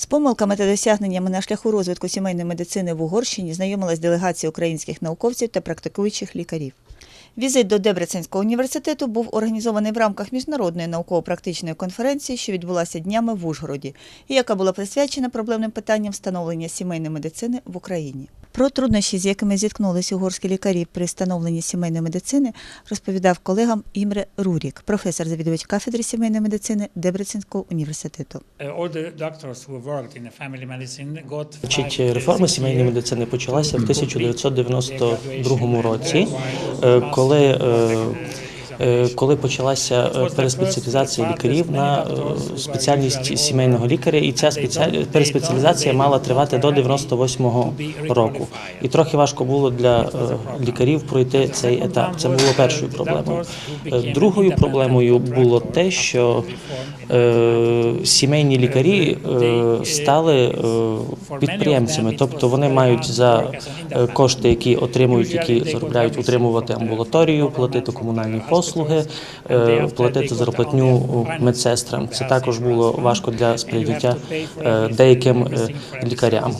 З помилками та досягненнями на шляху розвитку сімейної медицини в Угорщині знайомилась делегація українських науковців та практикуючих лікарів. Візит до Дебреценського університету був організований в рамках міжнародної науково-практичної конференції, що відбулася днями в Ужгороді, і яка була присвячена проблемним питанням встановлення сімейної медицини в Україні. Про труднощі, з якими зіткнулися угорські лікарі при встановленні сімейної медицини, розповідав колегам Імре Рурік, професор завідувач кафедри сімейної медицини Дебрецинського університету. Uh, all the doctors who worked in the family medicine got Значить, реформа сімейної медицини почалася в 1992 році, е, коли, е, е, коли почалася е, переспеціалізація лікарів на е, спеціальність сімейного лікаря, і ця переспеціалізація мала тривати до 98-го року. І трохи важко було для е, лікарів пройти цей етап. Це було першою проблемою. Е, Другою проблемою було те, що е, сімейні лікарі е, стали е, підприємцями, тобто вони мають за е, кошти, які отримують, які заробляють утримувати амбулаторію, платити комунальні послуги, е, платити зарплатню медсестрам. Це також було важко для сприйняття е, деяким е, лікарям.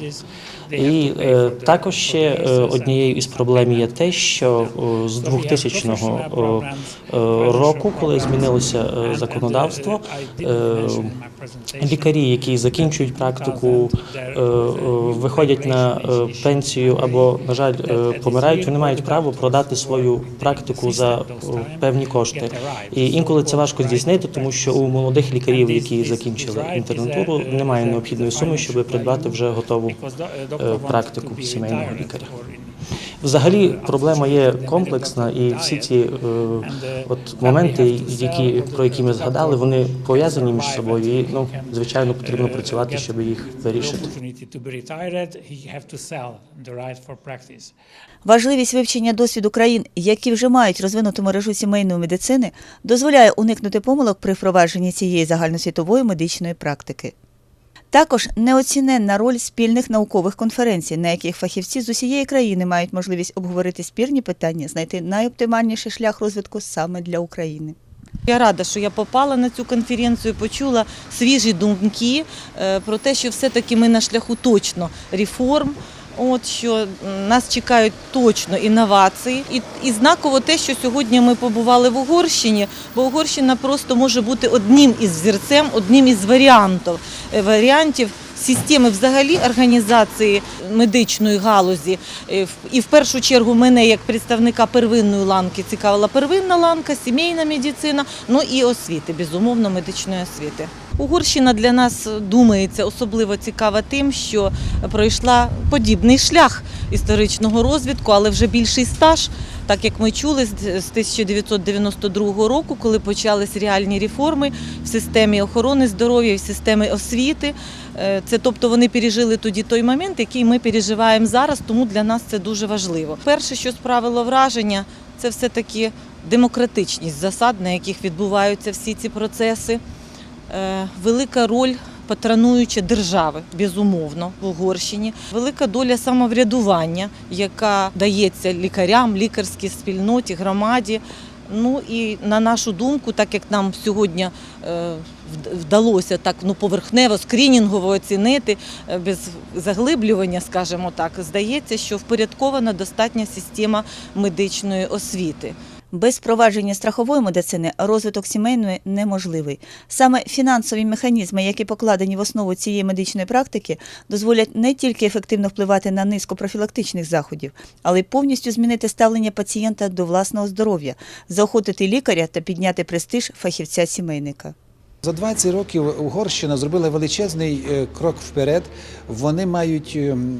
І е, також ще е, однією із проблем є те, що е, з 2000 е, е, року, коли змінилося законодавство, лікарі, які закінчують практику, виходять на е, пенсію або, на жаль, помирають, вони мають право продати свою практику за певні кошти. І інколи це важко здійснити, тому що у молодих лікарів, які закінчили інтернатуру, немає необхідної суми, щоб придбати вже готову практику сімейного лікаря. Взагалі проблема є комплексна, і всі ці е, от моменти, які про які ми згадали, вони пов'язані між собою. І ну звичайно потрібно працювати, щоб їх вирішити. Важливість вивчення досвіду країн, які вже мають розвинуту мережу сімейної медицини, дозволяє уникнути помилок при впровадженні цієї загальносвітової медичної практики. Також неоціненна роль спільних наукових конференцій, на яких фахівці з усієї країни мають можливість обговорити спірні питання, знайти найоптимальніший шлях розвитку саме для України. Я рада, що я попала на цю конференцію, почула свіжі думки е, про те, що все-таки ми на шляху точно реформ. От що нас чекають точно інновації, і, і знаково те, що сьогодні ми побували в Угорщині, бо Угорщина просто може бути одним із зірцем, одним із варіантів е, варіантів системи взагалі організації медичної галузі. Е, І в першу чергу мене як представника первинної ланки цікавила первинна ланка, сімейна медицина, ну і освіти, безумовно, медичної освіти. Угорщина для нас думається особливо цікава тим, що пройшла подібний шлях історичного розвитку, але вже більший стаж. Так як ми чули з з 1992 року, коли почались реальні реформи в системі охорони здоров'я, в системі освіти. Е, Це тобто вони пережили тоді той момент, який ми переживаємо зараз, тому для нас це дуже важливо. Перше, що справило враження, це все-таки демократичність засад, на яких відбуваються всі ці процеси. Е, Велика роль патронуюча держави, безумовно, в Угорщині. Велика доля самоврядування, яка дається лікарям, лікарській спільноті, громаді. Ну і на нашу думку, так як нам сьогодні е, вдалося так ну поверхнево скринінгово оцінити е, без заглиблювання, скажімо так, здається, що впорядкована достатня система медичної освіти. Без впровадження страхової медицини розвиток сімейної неможливий. Саме фінансові механізми, які покладені в основу цієї медичної практики, дозволять не тільки ефективно впливати на низку профілактичних заходів, але й повністю змінити ставлення пацієнта до власного здоров'я, заохотити лікаря та підняти престиж фахівця сімейника. За 20 років Угорщина зробила величезний е, крок вперед. Вони мають ем,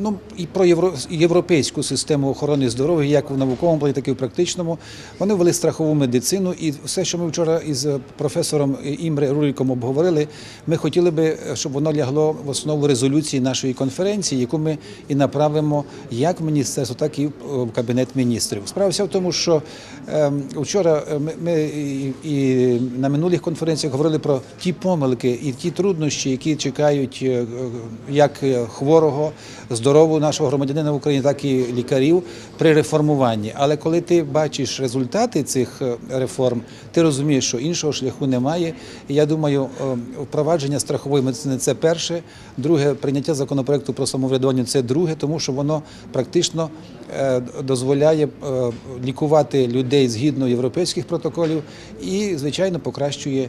ну, і про євро, європейську систему охорони здоров'я, як в науковому плані, так і в практичному. Вони ввели страхову медицину, і все, що ми вчора із професором Імре Руріком обговорили, ми хотіли би, щоб воно лягло в основу резолюції нашої конференції, яку ми і направимо як в міністерство, так і в кабінет міністрів. Справа вся в тому, що ем, вчора ми, і на минулих конференціях конференціях говорили про ті помилки і ті труднощі, які чекають е, е, як е, хворого, здорового нашого громадянина в Україні, так і лікарів при реформуванні. Але коли ти бачиш результати цих реформ, ти розумієш, що іншого шляху немає. І я думаю, впровадження страхової медицини це перше. Друге, прийняття законопроекту про самоврядування це друге, тому що воно практично дозволяє лікувати людей згідно європейських протоколів і, звичайно, покращує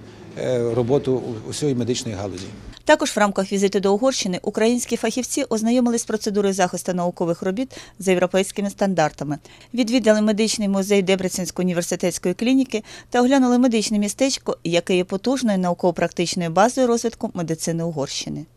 роботу усієї медичної галузі. Також в рамках візиту до Угорщини українські фахівці ознайомились з процедурою захисту наукових робіт за європейськими стандартами, відвідали медичний музей Дебрецинської університетської клініки та оглянули медичне містечко, яке є потужною науково-практичною базою розвитку медицини Угорщини.